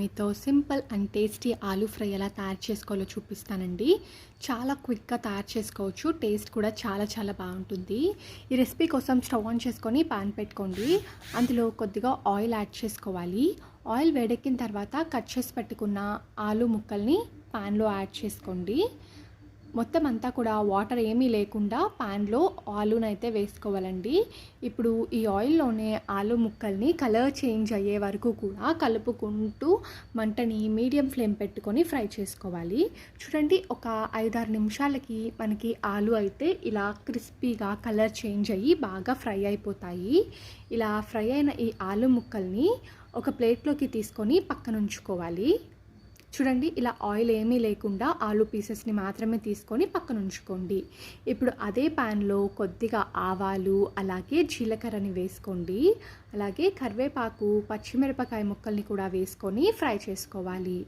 మీతో simple and tasty aloo fry ఎలా తయారు చేసుకోవాలో చూపిస్తానండి. చాలా క్విక్గా తయారు చేసుకోవచ్చు. టేస్ట్ కూడా చాలా చాలా బాగుంటుంది. ఈ రెసిపీ కోసం స్టవ్ ఆన్ చేసుకొని పాన్ పెట్టుకోండి. అందులో కొద్దిగా ఆయిల్ యాడ్ చేసుకోవాలి. ఆయిల్ వేడెక్కిన తర్వాత కట్ చేసి పెట్టుకున్న ఆలు ముక్కల్ని పాన్లో యాడ్ చేసుకోండి. మొత్తం అంతా కూడా వాటర్ ఏమీ లేకుండా ప్యాన్లో ఆలూనైతే వేసుకోవాలండి. ఇప్పుడు ఈ ఆయిల్లోనే ఆలు ముక్కల్ని కలర్ చేంజ్ అయ్యే వరకు కూడా కలుపుకుంటూ మంటని మీడియం ఫ్లేమ్ పెట్టుకొని ఫ్రై చేసుకోవాలి. చూడండి ఒక ఐదారు నిమిషాలకి మనకి ఆలు అయితే ఇలా క్రిస్పీగా కలర్ చేంజ్ అయ్యి బాగా ఫ్రై అయిపోతాయి. ఇలా ఫ్రై అయిన ఈ ఆలు ముక్కల్ని ఒక ప్లేట్లోకి తీసుకొని పక్కన ఉంచుకోవాలి చూడండి ఇలా ఆయిల్ ఏమీ లేకుండా ఆలు పీసెస్ని మాత్రమే తీసుకొని పక్కన ఉంచుకోండి. ఇప్పుడు అదే ప్యాన్లో కొద్దిగా ఆవాలు అలాగే జీలకర్రని వేసుకోండి. అలాగే కరివేపాకు పచ్చిమిరపకాయ ముక్కల్ని కూడా వేసుకొని ఫ్రై చేసుకోవాలి.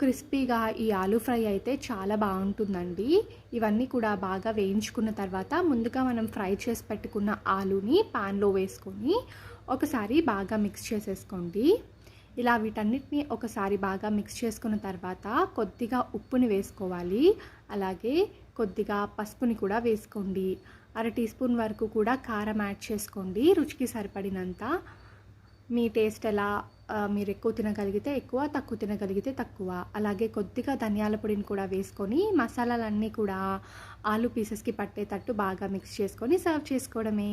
క్రిస్పీగా ఈ ఆలు ఫ్రై అయితే చాలా బాగుంటుందండి. ఇవన్నీ కూడా బాగా వేయించుకున్న తర్వాత ముందుగా మనం ఫ్రై చేసి పెట్టుకున్న ఆలుని పాన్లో వేసుకొని ఒకసారి బాగా మిక్స్ చేసేసుకోండి. ఇలా వీటన్నిటిని ఒకసారి బాగా మిక్స్ చేసుకున్న తర్వాత కొద్దిగా ఉప్పుని వేసుకోవాలి. అలాగే కొద్దిగా పసుపుని కూడా వేసుకోండి. అర టీ స్పూన్ వరకు కూడా కారం యాడ్ చేసుకోండి. రుచికి సరిపడినంత. మీ టేస్ట్ ఎలా మీరు ఎక్కువ తినగలిగితే ఎక్కువ తక్కువ తినగలిగితే తక్కువ. అలాగే కొద్దిగా ధనియాల పొడిని కూడా వేసుకొని మసాలాలన్నీ కూడా ఆలు పీసెస్కి పట్టేటట్టు బాగా మిక్స్ చేసుకొని సర్వ్ చేసుకోవడమే.